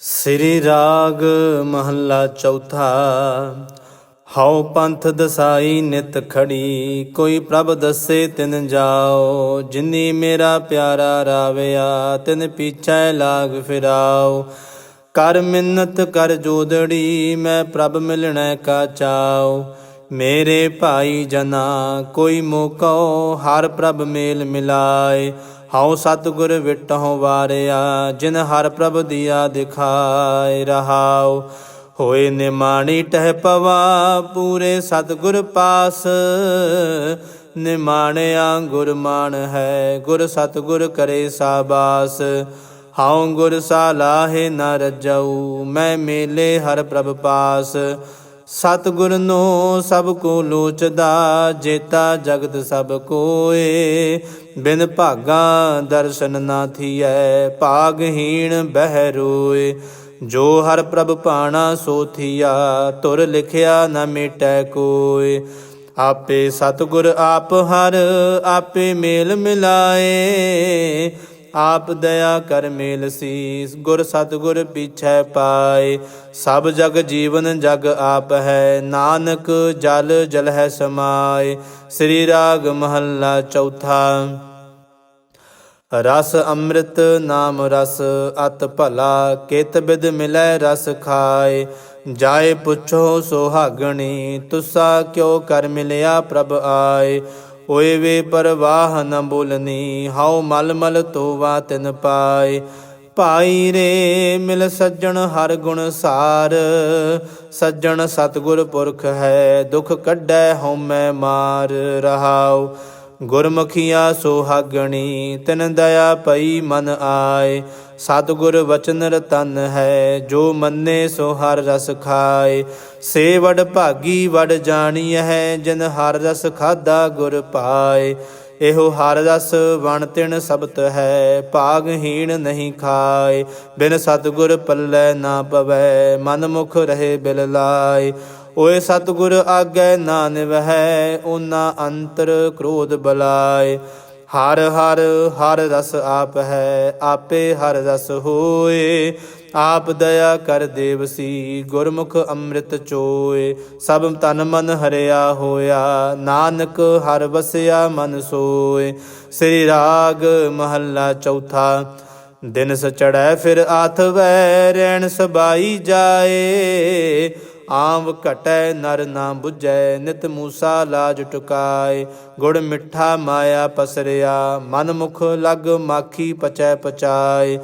ਸ੍ਰੀ ਰਾਗ ਮਹੱਲਾ ਚੌਥਾ, ਹਉ ਪੰਥ ਦਸਾਈ ਨਿਤ ਖੜੀ, ਕੋਈ ਪ੍ਰਭ ਦੱਸੇ ਤਿਨ ਜਾਓ, ਜਿਨੀ ਮੇਰਾ ਪਿਆਰਾ ਰਾਵਿਆ, ਤਿਨ ਪੀਛੈ ਲਾਗ ਫਿਰਾਓ। ਕਰ ਮਿੰਨਤ, ਕਰ ਜੋਦੜੀ, ਮੈਂ ਪ੍ਰਭ ਮਿਲਣੈ ਕਾ ਚਾਓ। ਮੇਰੇ ਭਾਈ ਜਨਾ, ਕੋਈ ਮੋਕੋ, ਹਰ ਪ੍ਰਭ ਮੇਲ ਮਿਲਾਏ। ਹਉ ਸਤਿਗੁਰ ਵਿਟਹੁ ਵਾਰਿਆ, ਜਿਨ ਹਰ ਪ੍ਰਭ ਦੀਆ ਦਿਖਾਇ ਰਹਾਉ। ਹੋਏ ਨਿਮਾਣੀ ਟਹਿ ਪਵਾ, ਪੂਰੇ ਸਤਿਗੁਰ ਪਾਸ। ਨਿਮਾਣਿਆ ਗੁਰਮਾਨ ਹੈ, ਗੁਰ ਸਤਿਗੁਰ ਕਰੇ ਸਾਬਾਸ। ਹਉ ਗੁਰ ਸਾਲਾਹੇ ਨ ਰਜਉ, ਮੈਂ ਮੇਲੇ ਹਰ ਪ੍ਰਭ ਪਾਸ। ਸਤਿਗੁਰ ਨੂੰ ਸਭ ਕੋ ਲੋਚਦਾ, ਜੇਤਾ ਜਗਤ ਸਭ ਕੋਏ। ਬਿਨ ਭਾਗਾ ਦਰਸ਼ਨ ਨਾ ਥੀਐ, ਭਾਗਹੀਣ ਬਹਿ ਰੋਏ। ਜੋ ਹਰ ਪ੍ਰਭ ਪਾਣਾ ਸੋ ਥੀਆ, ਤੁਰ ਲਿਖਿਆ ਨਾ ਮਿਟੈ ਕੋਏ। ਆਪੇ ਸਤਿਗੁਰ ਆਪ ਹਰ, ਆਪੇ ਮੇਲ ਮਿਲਾਏ। ਆਪ ਦਇਆ ਕਰ ਮੇਲ ਸੀਸ, ਗੁਰ ਸਤਿਗੁਰ ਪਿਛੈ ਪਾਏ। ਸਭ ਜਗ ਜੀਵਨ ਜਗ ਆਪ ਹੈ, ਨਾਨਕ ਜਲ ਜਲ ਹੈ ਸਮਾਏ। ਸ੍ਰੀ ਰਾਗ ਮਹੱਲਾ ਚੌਥਾ। ਰਸ ਅੰਮ੍ਰਿਤ ਨਾਮ ਰਸ, ਅਤ ਭਲਾ ਕਿਤ ਬਿਦ ਮਿਲੈ ਰਸ ਖਾਏ। ਜਾਏ ਪੁੱਛੋ ਸੋਹਾਗਣੀ, ਤੁਸਾ ਕਿਉ ਕਰ ਮਿਲਿਆ ਪ੍ਰਭ ਆਏ। ਓਏ ਵੇ ਪਰਵਾਹ ਨ ਬੋਲਨੀ, ਹਉ ਮਲ ਮਲ ਤੋਵਾ ਤਿਨ ਪਾਏ। ਭਾਈ ਰੇ, ਮਿਲ ਸੱਜਣ ਹਰ ਗੁਣ ਸਾਰ। ਸੱਜਣ ਸਤਗੁਰ ਪੁਰਖ ਹੈ, ਦੁਖ ਕੱਢੈ ਹਉਮੈ ਮਾਰ। ਰਹਾਉ ਗੁਰਮੁਖੀਆ ਸੋਹਾਗਣੀ, ਤਿਨ ਦਇਆ ਪਈ ਮਨ ਆਏ। ਸਤਿਗੁਰ ਵਚਨ ਰਤਨ ਹੈ, ਜੋ ਮੰਨੇ ਸੋ ਹਰ ਰਸ ਖਾਏ। ਸੇ ਵਡ ਭਾਗੀ ਵੜ ਜਾਣੀ ਹੈ, ਜਿਨ ਹਰ ਰਸ ਖਾਦਾ ਗੁਰ ਪਾਏ। ਇਹੋ ਹਰ ਰਸ ਵਣ ਤਿਣ ਸਬਤ ਹੈ ਭਾਗਹੀਣ ਨਹੀਂ ਖਾਏ। ਬਿਨ ਸਤਿਗੁਰ ਪੱਲੇ ਨਾ ਪਵੈ, ਮਨ ਮੁਖ ਰਹੇ ਬਿਲ ਲਾਏ। ਓਏ ਸਤਿਗੁਰ ਆਗੈ ਨਾਨਵ ਹੈ, ਓਨਾ ਅੰਤਰ ਕ੍ਰੋਧ ਬਲਾਏ। ਹਰ ਹਰ ਹਰ ਰਸ ਆਪ ਹੈ, ਆਪੇ ਹਰ ਰਸ ਹੋਏ। ਆਪ ਦਇਆ ਕਰ ਦੇਵਸੀ ਗੁਰਮੁਖ ਅੰਮ੍ਰਿਤ ਚੋਏ। ਸਭ ਤਨ ਮਨ ਹਰਿਆ ਹੋਇਆ, ਨਾਨਕ ਹਰ ਵਸਿਆ ਮਨ ਸੋਏ। ਸ੍ਰੀ ਰਾਗ ਮਹੱਲਾ ਚੌਥਾ, ਦਿਨ ਸਚੜੈ ਫਿਰ ਆਥ ਵੈ ਰਹਿਣ ਸਬਾਈ ਜਾਏ। ਆਮ ਘਟੈ ਨਰ ਨਾ 부ਜੈ ਨਿਤ ਮੂਸਾ ਲਾਜ ਟੁਕਾਏ। ਗੁੜ ਮਿੱਠਾ ਮਾਇਆ ਪਸਰਿਆ ਮਨ ਮੁਖ ਲਗ ਮਾਖੀ ਪਚੈ ਪਚਾਏ।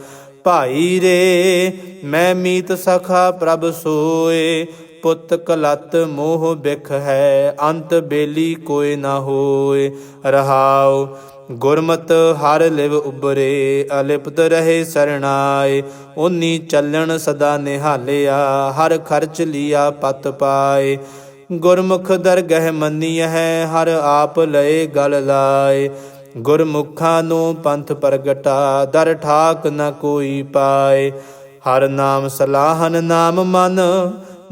ਭਾਈ ਰੇ, ਮੈਂ ਮੀਤ ਸਖਾ ਪ੍ਰਭ ਸੋਏ। ਪੁੱਤ ਕਲਤ ਮੋਹ ਬਿਖ ਹੈ, ਅੰਤ ਬੇਲੀ ਕੋਈ ਨਾ ਹੋਏ, ਰਹਾਉ। ਗੁਰਮਤ ਹਰ ਲਿਵ ਉਬਰੇ ਅਲਿਪਤ ਰਹੇ ਸਰਣਾਏ। ਓਨੀ ਚੱਲਣ ਸਦਾ ਨਿਹਾਲਿਆ, ਹਰ ਖਰਚ ਲਿਆ ਪਤ ਪਾਏ। ਗੁਰਮੁਖ ਦਰਗਹਿ ਮੰਨੀ ਹੈ, ਹਰ ਆਪ ਲਏ ਗਲ ਲਾਏ। ਗੁਰਮੁਖਾਂ ਨੂੰ ਪੰਥ ਪ੍ਰਗਟਾ, ਦਰ ਠਾਕ ਨ ਕੋਈ ਪਾਏ। ਹਰ ਨਾਮ ਸਲਾਹਨ ਨਾਮ ਮਨ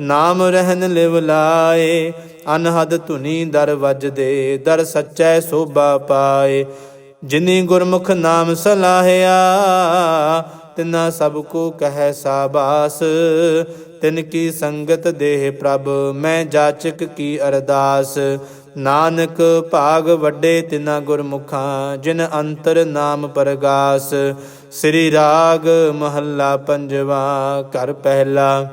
ਨਾਮ ਰਹਿਨ ਲਿਵ ਲਾਏ, ਅਨਹਦ ਧੁਨੀ ਦਰ ਵੱਜਦੇ ਦਰ ਸੱਚੈ ਸੋਭਾ ਪਾਏ। ਜਿਨੀ ਗੁਰਮੁਖ ਨਾਮ ਸਲਾਹਿਆ, ਤਿਨਾ ਸਭ ਕੋ ਕਹੈ ਸਾਬਾਸ। ਤਿਨ ਕੀ ਸੰਗਤ ਦੇਹ ਪ੍ਰਭ, ਮੈਂ ਜਾਚਕ ਕੀ ਅਰਦਾਸ। ਨਾਨਕ ਭਾਗ ਵੱਡੇ ਤਿਨਾ ਗੁਰਮੁਖਾਂ, ਜਿਨ ਅੰਤਰ ਨਾਮ ਪਰਗਾਸ। ਸ੍ਰੀ ਰਾਗ ਮਹੱਲਾ ਪੰਜਵਾ, ਘਰ ਪਹਿਲਾ।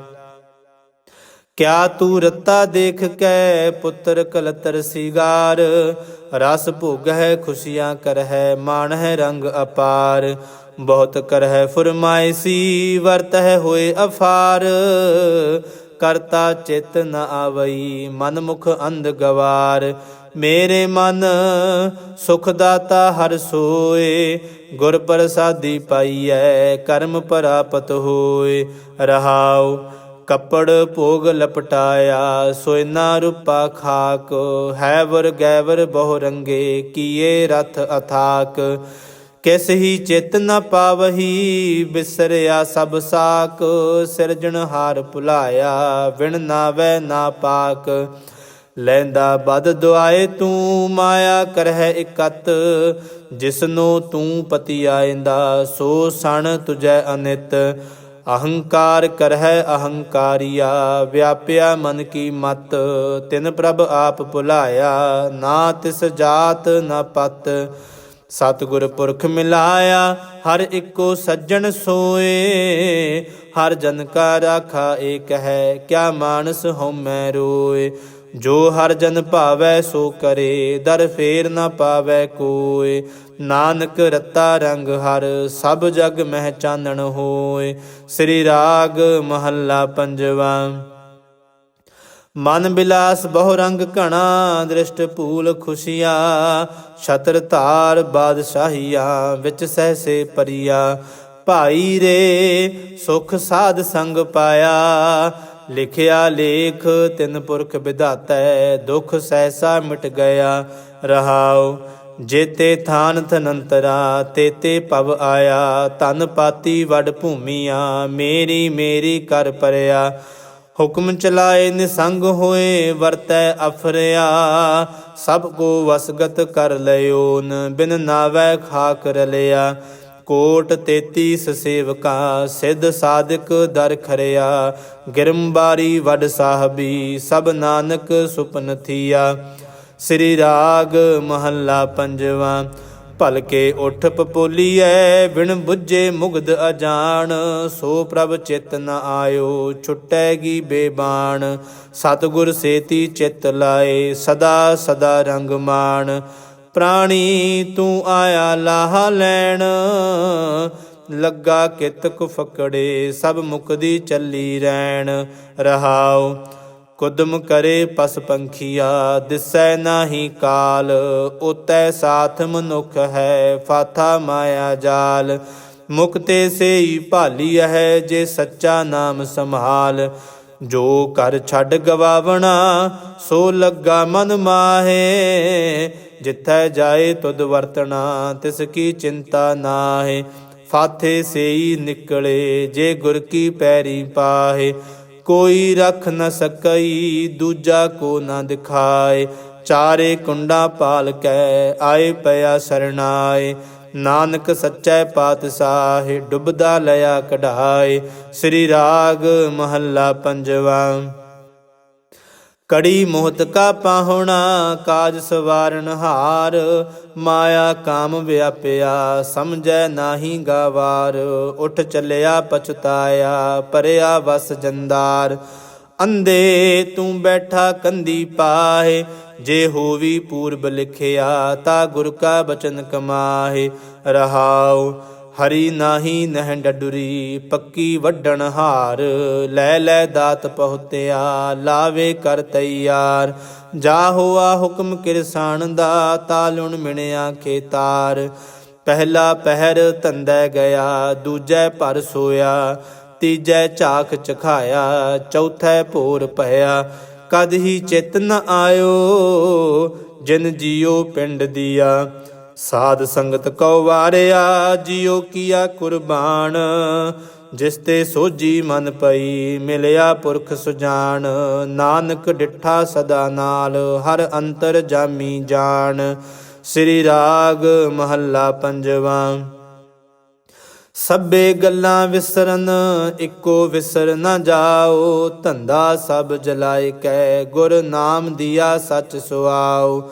ਕਿਆ ਤੂੰ ਰੱਤਾ ਦੇਖ ਕੇ ਪੁੱਤਰ ਕਲਤਰ ਸਿਗਾਰ? ਰਸ ਭੁਗ ਹੈ ਖੁਸ਼ੀਆਂ ਕਰ ਹੈ ਮਾਣ ਹੈ ਰੰਗ ਅਪਾਰ। ਬਹੁਤ ਕਰ ਹੈ ਫਰਮਾਇਸੀ ਵਰਤ ਹੈ ਹੋਏ ਅਫਾਰ। ਕਰਤਾ ਚਿਤ ਨ ਆਵਈ ਮਨ ਮੁਖ ਅੰਧ ਗਵਾਰ। ਮੇਰੇ ਮਨ ਸੁਖ ਦਾਤਾ ਹਰ ਸੋਏ, ਗੁਰ ਪ੍ਰਸਾਦੀ ਪਾਈਐ, ਕਰਮ ਪ੍ਰਾਪਤ ਹੋਏ। ਰਹਾਉ ਕੱਪੜ ਭੋਗ ਲਪਟਾਇਆ ਸੋਇਨਾ ਰੂਪਾ ਖਾਕ ਹੈ ਵਰ ਗੈਵਰ ਬਹੁ ਰੰਗੇ, ਕੀਏ ਰਥ ਅਥਾਕ। ਕਿਸ ਹੀ ਚਿਤ ਨ ਪਾਵਹੀ, ਬਿਸਰਿਆ ਸਭ ਸਾਕ। ਸਿਰਜਣਹਾਰ ਭੁਲਾਇਆ, ਵਿਣ ਨਾਵੈ ਨਾ ਪਾਕ। ਲੈਂਦਾ ਬਦ ਦੁਆਏ ਤੂੰ, ਮਾਇਆ ਕਰਹਿ ਇਕਤ। ਜਿਸਨੂੰ ਤੂੰ ਪਤੀ ਆਇਂਦਾ ਸੋ ਸਣ ਤੁਜੈ ਅਨਿਤ। ਅਹੰਕਾਰ ਕਰਹਿ ਅਹੰਕਾਰੀਆ, ਵਿਆਪਿਆ ਮਨ ਕੀ ਮਤ, ਤਿਨ ਪ੍ਰਭ ਆਪ ਭੁਲਾਇਆ, ਨਾ ਤਿਸ ਜਾਤ ਨਾ ਪਤ। ਸਤਿਗੁਰ ਪੁਰਖ ਮਿਲਾਇਆ, ਹਰ ਇੱਕੋ ਸੱਜਣ ਸੋਏ। ਹਰ ਜਨ ਕਾ ਰਾਖਾ ਏਕ ਹੈ, ਕਿਆ ਮਾਨਸ ਹਉਮੈ ਰੋਏ। ਜੋ ਹਰ ਜਨ ਭਾਵੈ ਸੋ ਕਰੇ, ਦਰ ਫੇਰ ਨਾ ਪਾਵੈ ਕੋਏ। ਨਾਨਕ ਰਤਾ ਰੰਗ ਹਰ, ਸਭ ਜਗ ਮਹਿ ਚਾਨਣ ਹੋਏ। ਸ੍ਰੀ ਰਾਗ ਮਹੱਲਾ ਪੰਜਵਾ। ਮਨ ਬਿਲਾਸ ਬਹੁ ਰੰਗ ਘਣਾ, ਦ੍ਰਿਸ਼ਟ ਭੂਲ ਖੁਸ਼ੀਆ। ਛਤਰ ਧਾਰ ਬਾਦਸ਼ਾਹੀਆ, ਵਿੱਚ ਸਹਸੇ ਪਰਿਆ। ਭਾਈ ਰੇ, ਸੁਖ ਸਾਧ ਸੰਗ ਪਾਇਆ। ਲਿਖਿਆ ਲੇਖ ਤਿੰਨ ਪੁਰਖ ਵਿਧਾਤੈ, ਦੁਖ ਸਹਿਸਾ ਮਿਟ ਗਿਆ ਰਹਾਉ। ਜੇਤੇ ਥਾਨ ਥਨੰਤਰਾ, ਤੇਤੇ ਪਵ ਆਇਆ। ਤਨ ਪਾਤੀ ਵਡ ਭੂਮੀਆਂ, ਮੇਰੀ ਮੇਰੀ ਕਰ ਪਰਿਆ। ਹੁਕਮ ਚਲਾਏ ਨਿਸੰਗ ਹੋਏ, ਵਰਤੈ ਅਫਰਿਆ। ਸਭ ਕੋ ਵਸਗਤ ਕਰ ਲਿਓਨ ਬਿਨ ਨਾਵੈ ਖਾਕ ਰਲਿਆ। ਕੋਟ 33 ਸੇਵਕਾ, ਸਿੱਧ ਸਾਧਕ ਦਰ ਖਰਿਆ ਗਿਰਮਬਾਰੀ ਵਡ ਸਾਹਿਬੀ, ਸਭ ਨਾਨਕ ਸੁਪਨ ਥੀਆ। ਸ੍ਰੀ ਰਾਗ ਮਹੱਲਾ ਪੰਜਵਾ, ਭਲਕੇ ਉਠ ਪਪੋਲੀਐ, ਬਿਨ ਬੁੱਝੇ ਮੁਗਧ ਅਜਾਣ, ਸੋ ਪ੍ਰਭ ਚਿਤ ਨ ਆਇਓ ਛੁਟੈਗੀ ਬੇਬਾਣ। ਸਤਿਗੁਰ ਸੇਤੀ ਚਿਤ ਲਾਏ, ਸਦਾ ਸਦਾ ਰੰਗ ਮਾਣ ਪ੍ਰਾਣੀ ਤੂੰ ਆਇਆ ਲਾਹ ਲੈਣ। ਲੱਗਾ ਕਿਤ ਕੁ ਫਕੜੇ, ਸਭ ਮੁਕਦੀ ਚੱਲੀ ਰਹਿਣ ਰਹਾਉ, ਕੁਦਮ ਕਰੇ ਪਸ ਪੰਖੀਆ, ਦਿਸੈ ਨਾਹੀ ਕਾਲ। ਉਤੈ ਸਾਥ ਮਨੁਖ ਹੈ, ਫਾਥਾ ਮਾਇਆ ਜਾਲ। ਮੁਕਤੇ ਸੇਈ ਭਾਲੀ ਹੈ, ਜੇ ਸੱਚਾ ਨਾਮ ਸੰਭਾਲ। ਜੋ ਕਰ ਛੱਡ ਗਵਾਵਣਾ, ਸੋ ਲੱਗਾ ਮਨ ਮਾਹੇ। ਜਿੱਥੈ ਜਾਏ ਤੁਧ ਵਰਤਣਾ, ਤਿਸ ਕੀ ਚਿੰਤਾ ਨਾਹੇ। ਫਾਥੇ ਸੇਈ ਨਿਕਲੇ, ਜੇ ਗੁਰ ਕੀ ਪੈਰੀ ਪਾਹੇ। ਕੋਈ ਰਖ ਨ ਸਕਈ, ਦੂਜਾ ਕੋ ਨ ਦਿਖਾਏ। ਚਾਰੇ ਕੁੰਡਾ ਪਾਲ ਕੈ, ਆਏ ਪਿਆ ਸਰਣਾਏ ਨਾਨਕ ਸੱਚੈ ਪਾਤਸ਼ਾਹ, ਡੁੱਬਦਾ ਲਿਆ ਕਢਾਏ। ਸ੍ਰੀ ਰਾਗ ਮਹੱਲਾ ਪੰਜਵਾ। ਕੜੀ ਮੋਹਤ ਕਾ ਪਾਹੁਣਾ, ਕਾਜ ਸਵਾਰਨ ਹਾਰ। ਮਾਇਆ ਕਾਮ ਵਿਆਪਿਆ, ਸਮਝੈ ਨਾਹੀ ਗਾਵਾਰ। ਉਠ ਚੱਲਿਆ ਪਛਤਾਇਆ, ਪਰਿਆ ਵਸ ਜੰਦਾਰ। ਅੰਦੇ ਤੂੰ ਬੈਠਾ ਕੰਦੀ ਪਾਹੇ, ਜੇ ਹੋਵੀ ਪੂਰਬ ਲਿਖਿਆ, ਤਾ ਗੁਰ ਕਾ ਬਚਨ ਕਮਾਹੇ। ਰਹਾਉ ਹਰੀ ਨਾਹੀ ਨਹਿ ਡਡੁਰੀ, ਪੱਕੀ ਵੱਡਣ ਹਾਰ। ਲੈ ਲੈ ਦਾਤ ਪਹੁਤਿਆ, ਲਾਵੇ ਕਰ ਤੈਯਾਰ ਜਾ ਹੋਆ ਹੁਕਮ ਕਿਰਸਾਨ ਦਾ ਤਾਲੁਣ ਮਿਣਿਆ ਖੇਤਾਰ। ਪਹਿਲਾ ਪਹਿਰ ਧੰਦੈ ਗਿਆ, ਦੂਜੈ ਪਰ ਸੋਇਆ। ਤੀਜੈ ਝਾਕ ਚਖਾਇਆ, ਚੌਥੈ ਭੋਰ ਭਇਆ। ਕਦ ਹੀ ਚਿਤ ਨ ਆਇਓ, ਜਿਨ ਜੀਓ ਪਿੰਡ ਦੀਆ। ਸਾਧ ਸੰਗਤ ਕਉ ਵਾਰਿਆ, ਜਿਉ ਕੀਆ ਕੁਰਬਾਨ। ਜਿਸ ਤੇ ਸੋਜੀ ਮਨ ਪਈ, ਮਿਲਿਆ ਪੁਰਖ ਸੁਜਾਨ। ਨਾਨਕ ਡਿਠਾ ਸਦਾ ਨਾਲ, ਹਰ ਅੰਤਰ ਜਾਮੀ ਜਾਣ ਸ੍ਰੀ ਰਾਗ ਮਹੱਲਾ ਪੰਜਵਾ। ਸਭੇ ਗੱਲਾਂ ਵਿਸਰਨ, ਇੱਕੋ ਵਿਸਰ ਨਾ ਜਾਓ। ਧੰਦਾ ਸਭ ਜਲਾਇ ਕੈ, ਗੁਰ ਨਾਮ ਦਿਆ ਸਚ ਸੁਆਓ।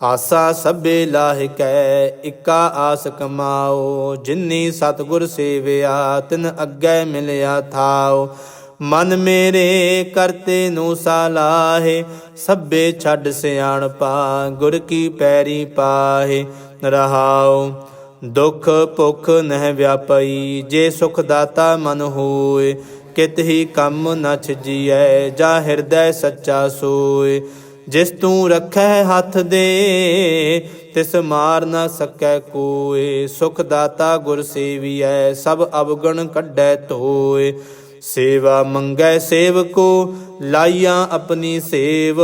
ਆਸਾ ਸਭੇ ਲਾਹਿ ਕੈ, ਇਕਾ ਆਸ ਕਮਾਓ। ਜਿਨੀ ਸਤਗੁਰ ਸੇਵਿਆ, ਤਿਨ ਅੱਗੇ ਮਿਲਿਆ ਥਾਓ। ਮਨ ਮੇਰੇ ਕਰਤੇ ਨੂੰ ਸਾਲਾਹੇ ਸਭੇ ਛੱਡ ਸਿਆਣਪਾ ਗੁਰ ਕੀ ਪੈਰੀ ਪਾਹੇ ਰਹਾਉ ਦੁਖ ਭੁਖ ਨਹਿ ਵਿਆਪਈ, ਜੇ ਸੁਖ ਦਾਤਾ ਮਨ ਹੋਏ ਕਿਤ ਹੀ ਕੰਮ ਨ ਛਜੀਐ ਜਾ ਹਿਰਦੈ ਸੱਚਾ ਸੋਏ। ਜਿਸ ਤੂੰ ਰੱਖੈ ਹੱਥ ਦੇ, ਤਿਸ ਮਾਰ ਨਾ ਸਕੈ ਕੋਏ। ਸੁਖ ਦਾਤਾ ਗੁਰ ਸੇਵੀਐ, ਸਭ ਅਵਗਣ ਕੱਢੈ ਧੋਏ। ਸੇਵਾ ਮੰਗੈ ਸੇਵਕੋ, ਲਾਈਆਂ ਆਪਣੀ ਸੇਵ।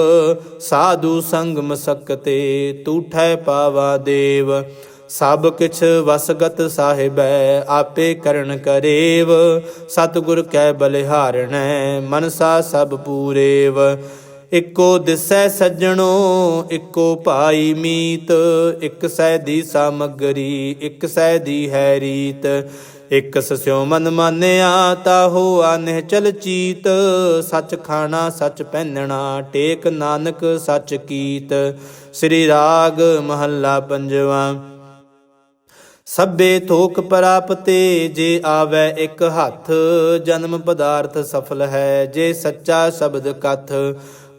ਸਾਧੂ ਸੰਗ ਮਸਕਤੇ ਤੂਠੈ ਪਾਵਾ ਦੇਵ। ਸਭ ਕਿਛ ਵਸਗਤ ਸਾਹਿਬੈ, ਆਪੇ ਕਰਨ ਕਰੇਵ। ਸਤਿਗੁਰ ਕੈ ਬਲਿਹਾਰਣੈ, ਮਨਸਾ ਸਭ ਪੂਰੇਵ। ਇੱਕੋ ਦਿਸੈ ਸੱਜਣੋ, ਇੱਕੋ ਭਾਈ ਮੀਤ। ਇੱਕ ਸਹਿ ਦੀ ਸਾਮਗਰੀ, ਇੱਕ ਸਹਿ ਦੀ ਹੈ ਰੀਤ। ਇਕ ਸਿਉ ਮਨ ਮਾਨਿਆ, ਤਾਹੋ ਆਨਹਿ ਚਲ ਚੀਤ। ਸੱਚ ਖਾਣਾ, ਸੱਚ ਪਹਿਨਣਾ, ਟੇਕ ਨਾਨਕ ਸੱਚ ਕੀਤ। ਸ੍ਰੀ ਰਾਗ ਮਹੱਲਾ ਪੰਜਵਾ। ਸਭੇ ਥੋਕ ਪ੍ਰਾਪਤੇ, ਜੇ ਆਵੈ ਇੱਕ ਹੱਥ, ਜਨਮ ਪਦਾਰਥ ਸਫਲ ਹੈ, ਜੇ ਸੱਚਾ ਸ਼ਬਦ ਕਥ।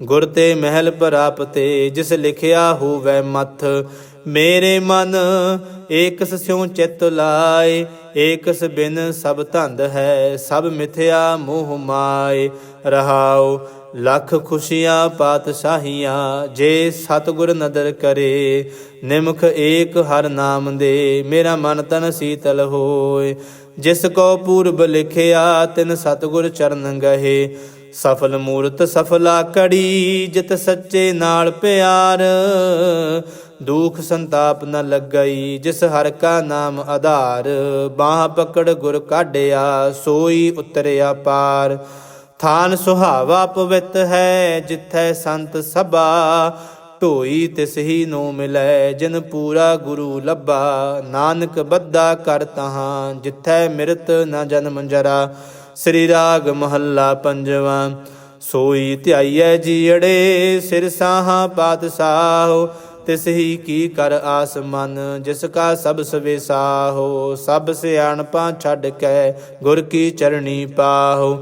ਗੁਰ ਤੇ ਮਹਿਲ ਪ੍ਰਾਪਤੇ ਜਿਸ ਲਿਖਿਆ ਹੋਵੈ ਮਥ, ਮੇਰੇ ਮਨ ਏਕਸ ਸਿਉ ਚਿਤ ਲਾਏ, ਏਕਸ ਬਿਨ ਸਭ ਧੰਦ ਹੈ, ਸਭ ਮਿਥਿਆ ਮੋਹ ਮਾਏ। ਰਹਾਉ ਲੱਖ ਖੁਸ਼ੀਆਂ ਪਾਤਸ਼ਾਹੀਆਂ, ਜੇ ਸਤਿਗੁਰ ਨਦਰ ਕਰੇ, ਨਿਮਖ ਏਕ ਹਰ ਨਾਮ ਦੇ, ਮੇਰਾ ਮਨ ਤਨ ਸੀਤਲ ਹੋਏ। ਜਿਸ ਕੋ ਪੂਰਬ ਲਿਖਿਆ, ਤਿਨ ਸਤਿਗੁਰ ਚਰਨ ਗਹੇ ਸਫਲ ਮੂਰਤ ਸਫਲਾ ਕੜੀ, ਜਿਤ ਸੱਚੇ ਨਾਲ ਪਿਆਰ। ਦੁਖ ਸੰਤਾਪ ਨ ਲੱਗਈ, ਜਿਸ ਹਰ ਕਾ ਨਾਮ ਆਧਾਰ। ਬਾਹ ਪਕੜ ਗੁਰ ਕਾਢਿਆ, ਸੋਈ ਉਤਰਿਆ ਪਾਰ। ਥਾਨ ਸੁਹਾਵਾ ਪਵਿੱਤ ਹੈ, ਜਿੱਥੈ ਸੰਤ ਸਭਾ। ਢੋਈ ਤਿਸ ਹੀ ਨੂੰ ਮਿਲੈ, ਜਿਨ ਪੂਰਾ ਗੁਰੂ ਲੱਭਾ। ਨਾਨਕ ਬੱਧਾ ਕਰ ਤਹਾਂ, ਜਿੱਥੈ ਮਿਰਤ ਨ ਜਨਮ ਜਰਾ। ਸ੍ਰੀ ਰਾਗ ਮਹੱਲਾ ਪੰਜਵਾ। ਸੋਈ ਧਿਆਈਐ ਜੀੜੇ ਸਿਰ ਸਾਹਾ ਪਾਤਸ਼ਾਹੋ, ਤਿਸ ਹੀ ਕੀ ਕਰ ਆਸ ਮਨ ਜਿਸ ਕਾ ਸਭ ਸਵੇਸਾਹੋ, ਸਭ ਸਿਆਣਪਾਂ ਛੱਡ ਕੇ ਗੁਰ ਕੀ ਚਰਣੀ ਪਾਹੋ।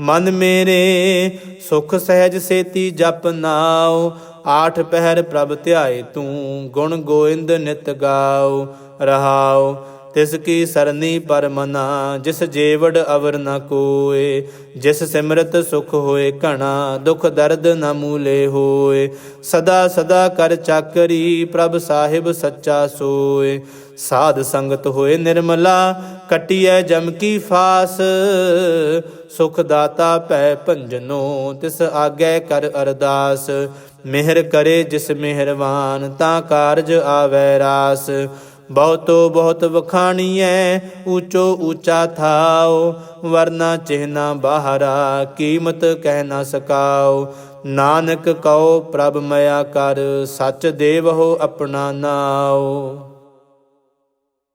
ਮਨ ਮੇਰੇ ਸੁਖ ਸਹਿਜ ਸੇਤੀ ਜਪ ਨਾਉ ਆਠ ਪਹਿਰ ਪ੍ਰਭ ਧਿਆਏ ਤੂੰ, ਗੁਣ ਗੋਇੰਦ ਨਿਤ ਗਾਉ ਰਹਾਉ ਤਿਸ ਕੀ ਸਰਨੀ ਪਰਮਨਾ ਜਿਸ ਜੀਵੜ ਅਵਰ ਨ ਕੋਏ, ਜਿਸ ਸਿਮਰਤ ਸੁਖ ਹੋਏ ਘਣਾ, ਦੁਖ ਦਰਦ ਨ ਮੂਲੇ ਹੋਏ। ਸਦਾ ਸਦਾ ਕਰ ਚਾਕਰੀ, ਪ੍ਰਭ ਸਾਹਿਬ ਸੱਚਾ ਸੋਏ। ਸਾਧ ਸੰਗਤ ਹੋਏ ਨਿਰਮਲਾ, ਕਟਿਐ ਜਮ ਕੀ ਫਾਸ। ਸੁਖ ਦਾਤਾ ਭੈ ਭੰਜਨੋ, ਤਿਸ ਆਗੇ ਕਰ ਅਰਦਾਸ। ਮਿਹਰ ਕਰੇ ਜਿਸ ਮਿਹਰਵਾਨ, ਤਾਂ ਕਾਰਜ ਆਵੈ ਰਾਸ। ਬਹੁਤੋ ਬਹੁਤ ਵਖਾਣੀਐ ਊਚੋ ਊਚਾ ਥਾਓ, ਵਰਨਾ ਚਿਹਨਾ ਬਾਹਰਾ, ਕੀਮਤ ਕਹਿ ਨਾ ਸਕਾਓ। ਨਾਨਕ ਕਉ ਪ੍ਰਭ ਮਇਆ ਕਰ, ਸੱਚ ਦੇਵਹੁ ਆਪਣਾ ਨਾਉ